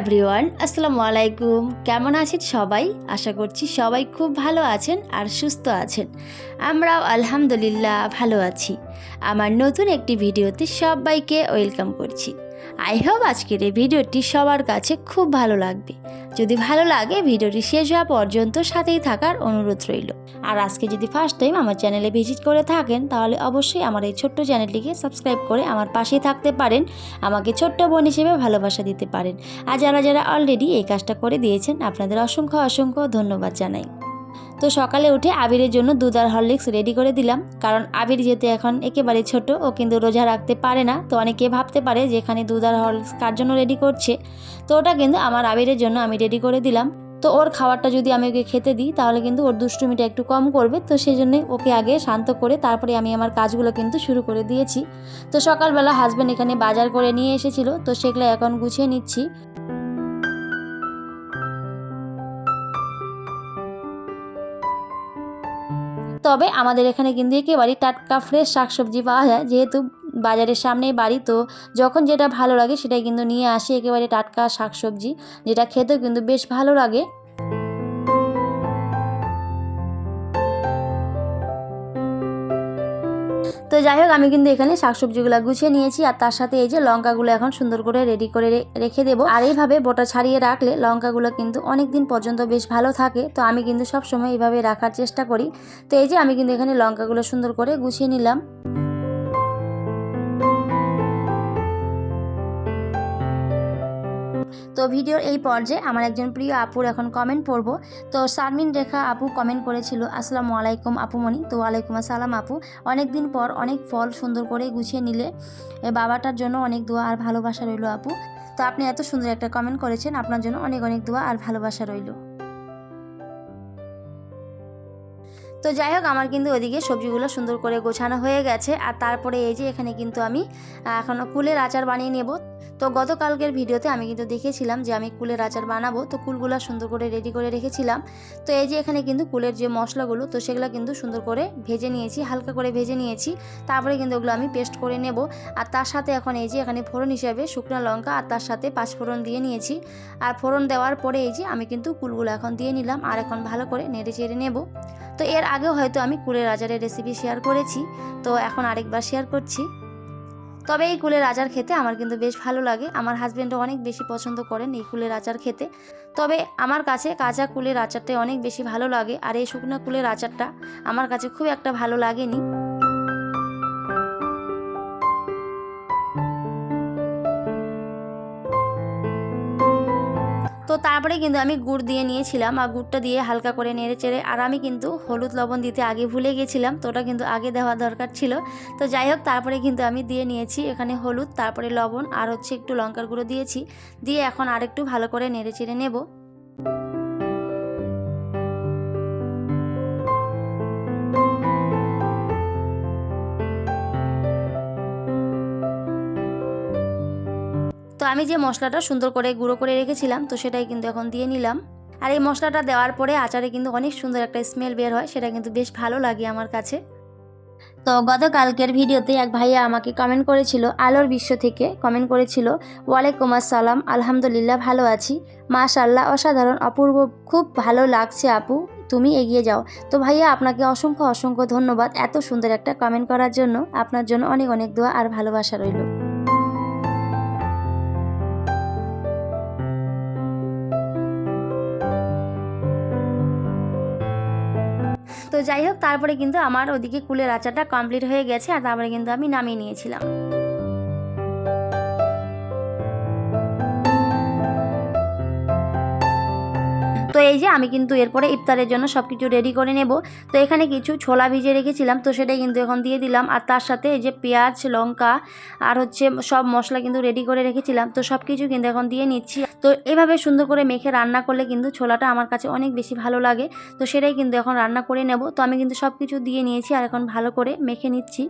Everyone আসসালামু আলাইকুম। কেমন আছেন সবাই? আশা করছি সবাই খুব ভালো আছেন আর সুস্থ আছেন। আমরাও আলহামদুলিল্লাহ ভালো আছি। আমার নতুন একটি ভিডিওতে সবাইকে ওয়েলকাম করছি। আই হোপ আজকের এই ভিডিওটি সবার কাছে খুব ভালো লাগবে। যদি ভালো লাগে, ভিডিওটি শেষ হওয়া পর্যন্ত সাথেই থাকার অনুরোধ রইল। আর আজকে যদি ফার্স্ট টাইম আমার চ্যানেলে ভিজিট করে থাকেন, তাহলে অবশ্যই আমার এই ছোট্ট চ্যানেলটিকে সাবস্ক্রাইব করে আমার পাশেই থাকতে পারেন। আমাকে ছোট্ট বোন হিসেবে ভালোবাসা দিতে পারেন। আর যারা যারা অলরেডি এই কাজটা করে দিয়েছেন, আপনাদের অসংখ্য অসংখ্য ধন্যবাদ জানাই। তো সকালে উঠে আবিরের জন্য দুধ আর হরলিক্স রেডি করে দিলাম। কারণ আবির যেহেতু এখন একেবারে ছোট, ও কিন্তু রোজা রাখতে পারে না। তো অনেকে ভাবতে পারে যে এখানে দুধ আর হরলিক্স কার জন্য রেডি করছে? তো ওটা কিন্তু আমার আবিরের জন্য আমি রেডি করে দিলাম। তো ওর খাবারটা যদি আমি ওকে খেতে দিই, তাহলে কিন্তু ওর দুষ্টুমিটা একটু কম করবে। তো সেই জন্যই ওকে আগে শান্ত করে তারপরে আমি আমার কাজগুলো কিন্তু শুরু করে দিয়েছি। তো সকালবেলা হাজব্যান্ড এখানে বাজার করে নিয়ে এসেছিল। তো সেগুলো এখন গুছিয়ে নিচ্ছি। তবে আমাদের এখানে কিন্তু একেবারেই টাটকা ফ্রেশ শাকসবজি পাওয়া যায়। যেহেতু বাজারের সামনেই বাড়ি, তো যখন যেটা ভালো লাগে সেটাই কিন্তু নিয়ে আসি। একেবারে টাটকা শাকসবজি, যেটা খেতেও কিন্তু বেশ ভালো লাগে। তো যাই হোক, আমি কিন্তু এখানে শাকসবজিগুলো গুছিয়ে নিয়েছি আর তার সাথে এই যে লঙ্কাগুলো এখন সুন্দর করে রেডি করে রেখে দেবো। আর এইভাবে বোটা ছাড়িয়ে রাখলে লঙ্কাগুলো কিন্তু অনেক দিন পর্যন্ত বেশ ভালো থাকে। তো আমি কিন্তু সব সময় এইভাবে রাখার চেষ্টা করি। তো এই যে আমি কিন্তু এখানে লঙ্কাগুলো সুন্দর করে গুছিয়ে নিলাম। তো ভিডিওর এই পর্যায়ে আমার একজন প্রিয় আপুর এখন কমেন্ট পড়ব। তো শারমিন রেখা আপু কমেন্ট করেছিল আসসালামু আলাইকুম আপুমণি। তো ওয়ালাইকুম আসসালাম আপু। অনেক দিন পর অনেক ফল সুন্দর করে গুছিয়ে নিলে বাবাটার জন্য অনেক দোয়া আর ভালোবাসা রইল আপু। তো আপনি এত সুন্দর একটা কমেন্ট করেছেন আপনার জন্য অনেক অনেক দোয়া আর ভালোবাসা রইল। তো যাই হোক আমার কিন্তু ওইদিকে সবজিগুলো সুন্দর করে গোছানো হয়ে গেছে। আর তারপরে এই যে এখানে কিন্তু আমি আহ, এখনও কুলের আচার বানিয়ে নেব। তো গতকালকের ভিডিওতে আমি কিন্তু দেখেছিলাম যে আমি কুলের আচার বানাবো। তো কুলগুলো সুন্দর করে রেডি করে রেখেছিলাম। তো এই যে এখানে কিন্তু কুলের যে মশলাগুলো, তো সেগুলো কিন্তু সুন্দর করে ভেজে নিয়েছি, হালকা করে ভেজে নিয়েছি। তারপরে কিন্তু ওগুলো আমি পেস্ট করে নেব। আর তার সাথে এখন এই যে এখানে ফোড়ন হিসাবে শুকনো লঙ্কা আর তার সাথে পাঁচফোড়ন দিয়ে নিয়েছি। আর ফোড়ন দেওয়ার পরে এই যে আমি কিন্তু কুলগুলো এখন দিয়ে নিলাম আর এখন ভালো করে নেড়ে চেড়ে নেব। তো এর আগেও হয়তো আমি কুলের আচারের রেসিপি শেয়ার করেছি। তো এখন আরেকবার শেয়ার করছি। তবে এই কুলের আচার খেতে আমার কিন্তু বেশ ভালো লাগে। আমার হাজব্যান্ডও অনেক বেশি পছন্দ করেন এই কুলের আচার খেতে। তবে আমার কাছে কাঁচা কুলের আচারটাই অনেক বেশি ভালো লাগে। আর এই শুকনো কুলের আচারটা আমার কাছে খুব একটা ভালো লাগেনি। তারপরে কিন্তু আমি গুড় দিয়ে নিয়েছিলাম আর গুড়টা দিয়ে হালকা করে নেড়ে চেড়ে আর আমি কিন্তু হলুদ লবণ দিতে আগে ভুলে গেছিলাম তো ওটা কিন্তু আগে দেওয়া দরকার ছিল। তো যাই হোক, তারপরে কিন্তু আমি দিয়ে নিয়েছি এখানে হলুদ, তারপরে লবণ আর হচ্ছে একটু লঙ্কার গুঁড়ো দিয়েছি। দিয়ে এখন আরেকটু ভালো করে নেড়ে চেড়ে নেব। আমি যে মশলাটা সুন্দর করে গুঁড়ো করে রেখেছিলাম, তো সেটাই কিন্তু এখন দিয়ে নিলাম। আর এই মশলাটা দেওয়ার পরে আচারে কিন্তু অনেক সুন্দর একটা স্মেল বের হয়, সেটা কিন্তু বেশ ভালো লাগে আমার কাছে। তো গতকালকের ভিডিওতে এক ভাইয়া আমাকে কমেন্ট করেছিল, আলোর বিশ্ব থেকে কমেন্ট করেছিল, ওয়ালাইকুম আসসালাম, আলহামদুলিল্লাহ ভালো আছি। মাশাল্লাহ অসাধারণ, অপূর্ব, খুব ভালো লাগছে আপু, তুমি এগিয়ে যাও। তো ভাইয়া আপনাকে অসংখ্য অসংখ্য ধন্যবাদ এত সুন্দর একটা কমেন্ট করার জন্য। আপনার জন্য অনেক অনেক দোয়া আর ভালোবাসা রইল। যাই হোক, তারপরে কিন্তু আমার ওদিকে কুলের আচারটা কমপ্লিট হয়ে গেছে আর তারপরে কিন্তু আমি নামিয়ে নিয়েছিলাম। এই যে আমি কিন্তু এরপরে ইফতারের জন্য সব কিছু রেডি করে নেব। তো এখানে কিছু ছোলা ভিজে রেখেছিলাম, তো সেটাই কিন্তু এখন দিয়ে দিলাম। আর তার সাথে এই যে পেঁয়াজ, লঙ্কা আর হচ্ছে সব মশলা কিন্তু রেডি করে রেখেছিলাম, তো সব কিছু কিন্তু এখন দিয়ে নিচ্ছি। তো এভাবে সুন্দর করে মেখে রান্না করলে কিন্তু ছোলাটা আমার কাছে অনেক বেশি ভালো লাগে, তো সেটাই কিন্তু এখন রান্না করে নেব। তো আমি কিন্তু সব কিছু দিয়ে নিয়েছি আর এখন ভালো করে মেখে নিচ্ছি।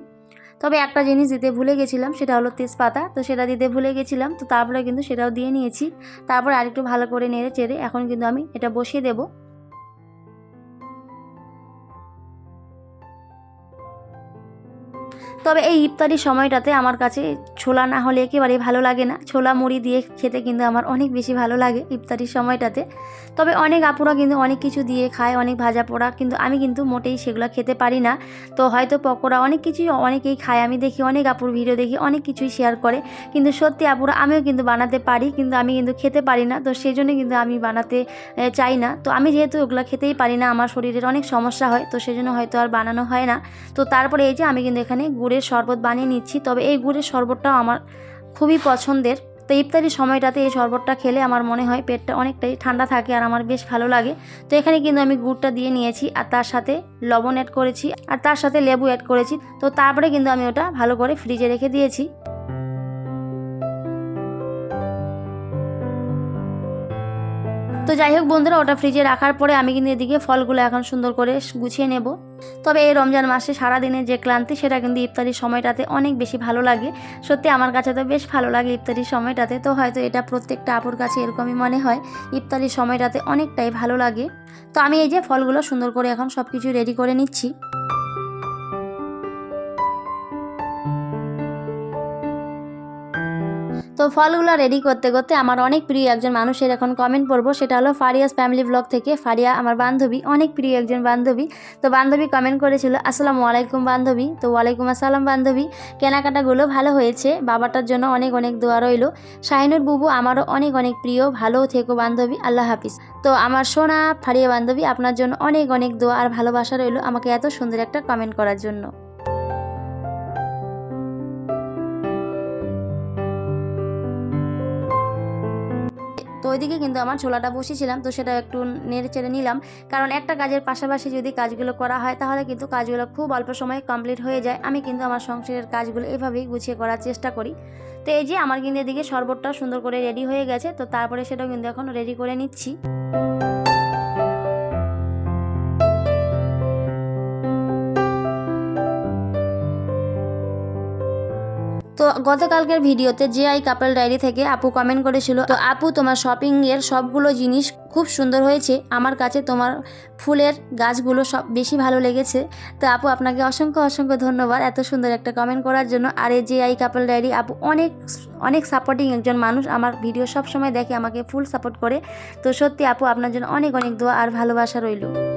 তবে একটা জিনিস দিতে ভুলে গেছিলাম, সেটা হলো তেজপাতা। তো সেটা দিতে ভুলে গেছিলাম, তো তারপরে কিন্তু সেটাও দিয়ে নিয়েছি। তারপর আরেকটু ভালো করে নেড়ে চেড়ে এখন কিন্তু আমি এটা বসিয়ে দেবো। তবে এই ইফতারির সময়টাতে আমার কাছে ছোলা না হলে একেবারেই ভালো লাগে না। ছোলা মুড়ি দিয়ে খেতে কিন্তু আমার অনেক বেশি ভালো লাগে ইফতারির সময়টাতে। তবে অনেক আপুরা কিন্তু অনেক কিছু দিয়ে খায়, অনেক ভাজা পোড়া, কিন্তু আমি কিন্তু মোটেই সেগুলো খেতে পারি না। তো হয়তো পকোড়া অনেক কিছুই অনেকেই খায়, আমি দেখি অনেক আপুর ভিডিও দেখি, অনেক কিছুই শেয়ার করে। কিন্তু সত্যি আপুরা, আমিও কিন্তু বানাতে পারি, কিন্তু আমি কিন্তু খেতে পারি না। তো সেই জন্য কিন্তু আমি বানাতে চাই না। তো আমি যেহেতু ওগুলো খেতেই পারি না, আমার শরীরের অনেক সমস্যা হয়, তো সেই জন্য হয়তো আর বানানো হয় না। তো তারপরে এই যে আমি কিন্তু এখানে গুড়ের শরবত বানিয়ে নিচ্ছি, তবে এই গুড়ের শরবতটাও আমার খুবই পছন্দের। তো ইফতারির সময়টাতে এই শরবতটা খেলে আমার মনে হয় পেটটা অনেকটাই ঠান্ডা থাকে আর আমার বেশ ভালো লাগে। তো এখানে কিন্তু আমি গুড়টা দিয়ে নিয়েছি আর তার সাথে লবণ অ্যাড করেছি আর তার সাথে লেবু অ্যাড করেছি। তো তারপরে কিন্তু আমি ওটা ভালো করে ফ্রিজে রেখে দিয়েছি। তো যাই হোক বন্ধুরা, ওটা ফ্রিজে রাখার পরে আমি কিন্তু এদিকে ফলগুলো এখন সুন্দর করে গুছিয়ে নেব। তবে এই রমজান মাসে সারাদিনের যে ক্লান্তি, সেটা কিন্তু ইফতারির সময়টাতে অনেক বেশি ভালো লাগে। সত্যি আমার কাছে তো বেশ ভালো লাগে ইফতারির সময়টাতে। তো হয়তো এটা প্রত্যেকটা আপুর কাছে এরকমই মনে হয়, ইফতারির সময়টাতে অনেকটাই ভালো লাগে। তো আমি এই যে ফলগুলো সুন্দর করে এখন সব কিছু রেডি করে নিচ্ছি। তো ফলগুলো রেডি করতে করতে আমার অনেক প্রিয় একজন মানুষের এখন কমেন্ট পড়ব। সেটা হলো ফারিয়াস ফ্যামিলি ব্লগ থেকে। ফারিয়া আমার বান্ধবী, অনেক প্রিয় একজন বান্ধবী। তো বান্ধবী কমেন্ট করেছিল, আসসালামু আলাইকুম বান্ধবী। তো ওয়ালাইকুম আসসালাম বান্ধবী। কেনাকাটাগুলো ভালো হয়েছে, বাবাটার জন্য অনেক অনেক দোয়া রইল। শাহিনুর বুবু আমারও অনেক অনেক প্রিয়, ভালো থেকো বান্ধবী, আল্লাহ হাফিজ। তো আমার সোনা ফারিয়া বান্ধবী, আপনার জন্য অনেক অনেক দোয়া আর ভালোবাসা রইল আমাকে এত সুন্দর একটা কমেন্ট করার জন্য। তো ওইদিকে কিন্তু আমার ছোলাটা বসেছিলাম তো সেটা একটু নেড়ে চেড়ে নিলাম। কারণ একটা কাজের পাশাপাশি যদি কাজগুলো করা হয়, তাহলে কিন্তু কাজগুলো খুব অল্প সময়ে কমপ্লিট হয়ে যায়। আমি কিন্তু আমার সংসারের কাজগুলো এভাবেই গুছিয়ে করার চেষ্টা করি। তো এই যে আমার কিন্তু এদিকে শরবতটা সুন্দর করে রেডি হয়ে গেছে, তো তারপরে সেটাও কিন্তু এখন রেডি করে নিচ্ছি। গতকালকের ভিডিওতে যে আই কাপল ডায়েরি থেকে আপু কমেন্ট করেছিল, তো আপু, তোমার শপিং এর সবগুলো জিনিস খুব সুন্দর হয়েছে। আমার কাছে তোমার ফুলের গাছগুলো সব বেশি ভালো লেগেছে। তো আপু, আপনাকে অসংখ্য অসংখ্য ধন্যবাদ এত সুন্দর একটা কমেন্ট করার জন্য। আর এই যে আই কাপল ডায়েরি, আপু অনেক অনেক সাপোর্টিং একজন মানুষ। আমার ভিডিও সব সময় দেখে, আমাকে ফুল সাপোর্ট করে। তো সত্যি আপু, আপনার জন্য অনেক অনেক দোয়া আর ভালোবাসা রইল।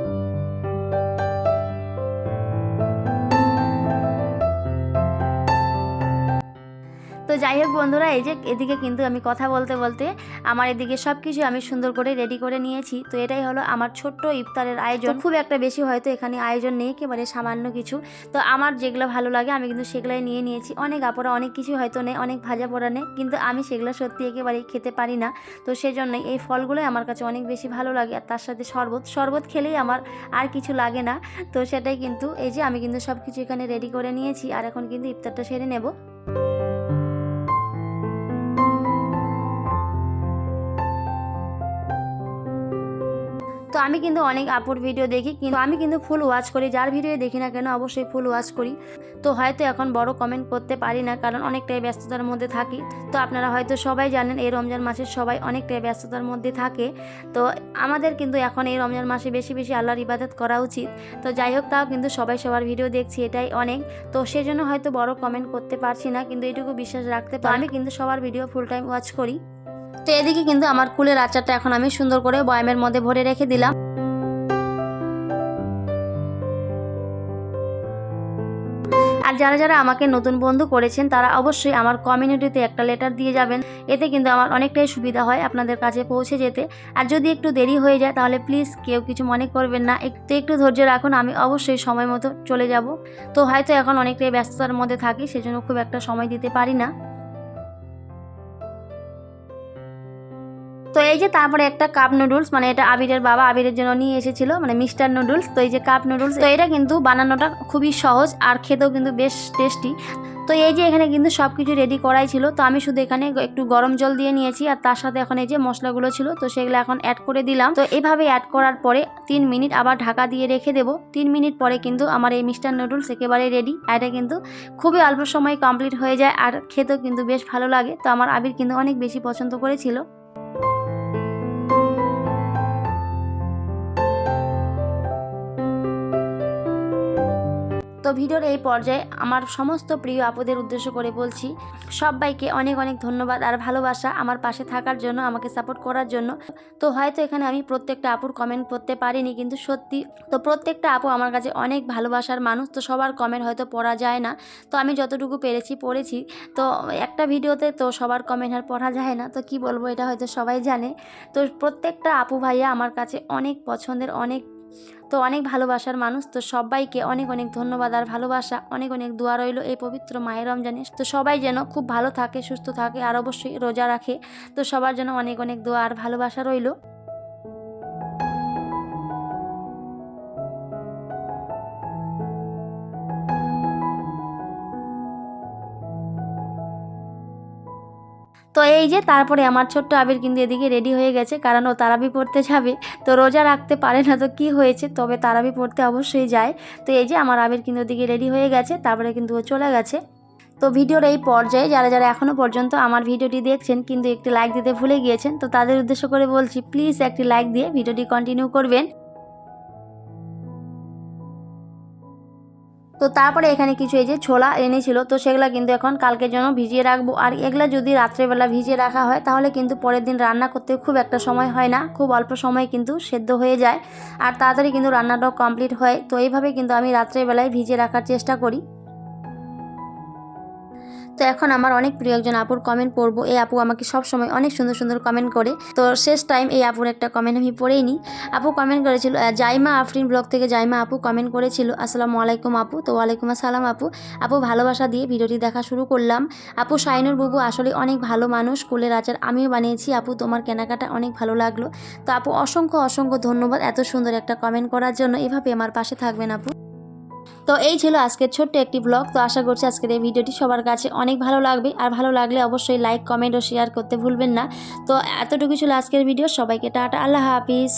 যাই হোক বন্ধুরা এই যে এদিকে কিন্তু আমি কথা বলতে বলতে আমার এদিকে সব কিছু আমি সুন্দর করে রেডি করে নিয়েছি। তো এটাই হলো আমার ছোট্ট ইফতারের আয়োজন। খুব একটা বেশি হয়তো এখানে আয়োজন নেই একেবারে সামান্য কিছু। তো আমার যেগুলো ভালো লাগে আমি কিন্তু সেগুলাই নিয়ে নিয়েছি। অনেক আপরা অনেক কিছু হয়তো নেই অনেক ভাজা পোড়া নেই কিন্তু আমি সেগুলো সত্যি একেবারেই খেতে পারি না। তো সেজন্যই এই ফলগুলোই আমার কাছে অনেক বেশি ভালো লাগে। আর তার সাথে শরবত শরবত খেলেই আমার আর কিছু লাগে না। তো সেটাই কিন্তু এই যে আমি কিন্তু সব কিছু এখানে রেডি করে নিয়েছি। আর এখন কিন্তু ইফতারটা সেরে নেব। তো আমি কিন্তু অনেক আপুর ভিডিও দেখি, কিন্তু আমি কিন্তু ফুল ওয়াচ করি। যার ভিডিও দেখি না কেন, অবশ্যই ফুল ওয়াচ করি। তো হয়তো এখন বড় কমেন্ট করতে পারি না, কারণ অনেকটাই ব্যস্ততার মধ্যে থাকি। তো আপনারা হয়তো সবাই জানেন, এই রমজান মাসের সবাই অনেকটাই ব্যস্ততার মধ্যে থাকে। তো আমাদের কিন্তু এখন এই রমজান মাসে বেশি বেশি আল্লাহর ইবাদত করা উচিত। তো যাই হোক, তাও কিন্তু সবাই সবার ভিডিও দেখছি, এটাই অনেক। তো সেজন্য হয়তো বড় কমেন্ট করতে পারছি না, কিন্তু এটুকু বিশ্বাস রাখতে পারি আমি কিন্তু সবার ভিডিও ফুল টাইম ওয়াচ করি। তো এদিকে কিন্তু আমার কুলের আচারটা এখন আমি সুন্দর করে বয়ামের মধ্যে ভরে রেখে দিলাম। আর যারা যারা আমাকে নতুন বন্ধু করেছেন, তারা অবশ্যই আমার কমিউনিটিতে একটা লেটার দিয়ে যাবেন। এতে কিন্তু আমার অনেকটাই সুবিধা হয় আপনাদের কাছে পৌঁছে যেতে। আর যদি একটু দেরি হয়ে যায়, তাহলে প্লিজ কেউ কিছু মনে করবেন না। একটু একটু ধৈর্য রাখুন, আমি অবশ্যই সময় মতো চলে যাব। তো হয়তো এখন অনেকটাই ব্যস্ততার মধ্যে থাকি, সেজন্য খুব একটা সময় দিতে পারি না। তো এই যে তারপরে একটা কাপ নুডলস মানে এটা আবিরের বাবা আবিরের জন্য নিয়ে এসেছিল মানে মিস্টার নুডলস তো এই যে কাপ নুডলস তো এটা কিন্তু বানানোটা খুবই সহজ আর খেতেও কিন্তু বেশ টেস্টি তো এই যে এখানে কিন্তু সব কিছু রেডি করাই ছিল, তো আমি শুধু এখানে একটু গরম জল দিয়ে নিয়েছি আর তার সাথে এখন এই যে মশলাগুলো ছিল, তো সেগুলো এখন অ্যাড করে দিলাম। তো এভাবে অ্যাড করার পরে তিন মিনিট আবার ঢাকা দিয়ে রেখে দেবো। তিন মিনিট পরে কিন্তু আমার এই মিস্টার নুডলস একেবারে রেডি আর এটা কিন্তু খুবই অল্প সময় কমপ্লিট হয়ে যায় আর খেতেও কিন্তু বেশ ভালো লাগে। তো আমার আবির কিন্তু অনেক বেশি পছন্দ করেছিল। তো ভিডিওর এই পর্যায়ে আমার সমস্ত প্রিয় আপদের উদ্দেশ্য করে বলছি, সবাইকে অনেক অনেক ধন্যবাদ আর ভালোবাসা আমার পাশে থাকার জন্য, আমাকে সাপোর্ট করার জন্য। তো হয়তো এখানে আমি প্রত্যেকটা আপুর কমেন্ট পড়তে পারিনি, কিন্তু সত্যি তো প্রত্যেকটা আপু আমার কাছে অনেক ভালোবাসার মানুষ, তো সবার কমেন্ট হয়তো পড়া যায় না। তো আমি যতটুকু পেরেছি, পড়েছি। তো একটা ভিডিওতে তো সবার কমেন্ট আর পড়া যায় না, তো কি বলব এটা হয়তো সবাই জানে। তো প্রত্যেকটা আপু ভাইয়া আমার কাছে অনেক পছন্দের, অনেক তো অনেক ভালোবাসার মানুষ, তো সবাইকে অনেক অনেক ধন্যবাদ আর ভালোবাসা, অনেক অনেক দোয়া রইল এই পবিত্র মায়ের রমজানে। তো সবাই যেন খুব ভালো থাকে, সুস্থ থাকে আর অবশ্যই রোজা রাখে। তো সবার জন্য অনেক অনেক দোয়া আর ভালোবাসা রইল। তো এই যে তারপরে আমার ছোট্ট আবির কিন্তু এদিকে রেডি হয়ে গেছে, কারণ ও তারাবি পড়তে যাবে, তো রোজা রাখতে পারে না, তো কি হয়েছে? তবে তারাবি পড়তে অবশ্যই যায়। তো এই যে আমার আবির কিন্তু ওদিকে রেডি হয়ে গেছে, তারপরে কিন্তু ও চলে গেছে। তো ভিডিওর এই পর্যায়ে যারা যারা এখনও পর্যন্ত আমার ভিডিওটি দেখছেন, কিন্তু একটি লাইক দিতে ভুলে গিয়েছেন, তো তাদের উদ্দেশ্য করে বলছি প্লিজ একটি লাইক দিয়ে ভিডিওটি কন্টিনিউ করবেন। তো তারপরে এখানে কিছু এই যে ছোলা এনেছিল, তো সেগুলো কিন্তু এখন কালকের জন্য ভিজিয়ে রাখব। আর এগুলো যদি রাত্রেবেলা ভিজিয়ে রাখা হয়, তাহলে কিন্তু পরের দিন রান্না করতে খুব একটা সময় হয় না। খুব অল্প সময় কিন্তু সেদ্ধ হয়ে যায়। আর তাড়াতাড়ি কিন্তু রান্নাটাও কমপ্লিট হয়। তো এইভাবে কিন্তু আমি রাত্রেবেলায় ভিজিয়ে রাখার চেষ্টা করি। তো এখন আমার অনেক প্রিয় একজন আপুর কমেন্ট পড়ব। এই আপু আমাকে সব সময় অনেক সুন্দর সুন্দর কমেন্ট করে। তো শেষ টাইম এই আপুর একটা কমেন্ট আমি পড়েই নিই। আপু কমেন্ট করেছিল জাইমা আফরিন ব্লগ থেকে জাইমা আপু কমেন্ট করেছিল, আসসালামু আলাইকুম আপু। তো ওয়ালাইকুম আসসালাম আপু। আপু ভালোবাসা দিয়ে ভিডিওটি দেখা শুরু করলাম। আপু শাইনুর বুবু আসলে অনেক ভালো মানুষ, কুলের আচার আমিও বানিয়েছি। আপু তোমার কেনাকাটা অনেক ভালো লাগল। তো আপু অসংখ্য অসংখ্য ধন্যবাদ এত সুন্দর একটা কমেন্ট করার জন্য। এভাবে আমার পাশে থাকবেন আপু। তো এই ছিল আজকের ছোট্ট একটি ব্লগ তো আশা করছি আজকের এই ভিডিওটি সবার কাছে অনেক ভালো লাগবে। আর ভালো লাগলে অবশ্যই লাইক কমেন্ট ও শেয়ার করতে ভুলবেন না। তো এতটুকু ছিল আজকের ভিডিও সবাইকে টাটা। আল্লাহ হাফিজ।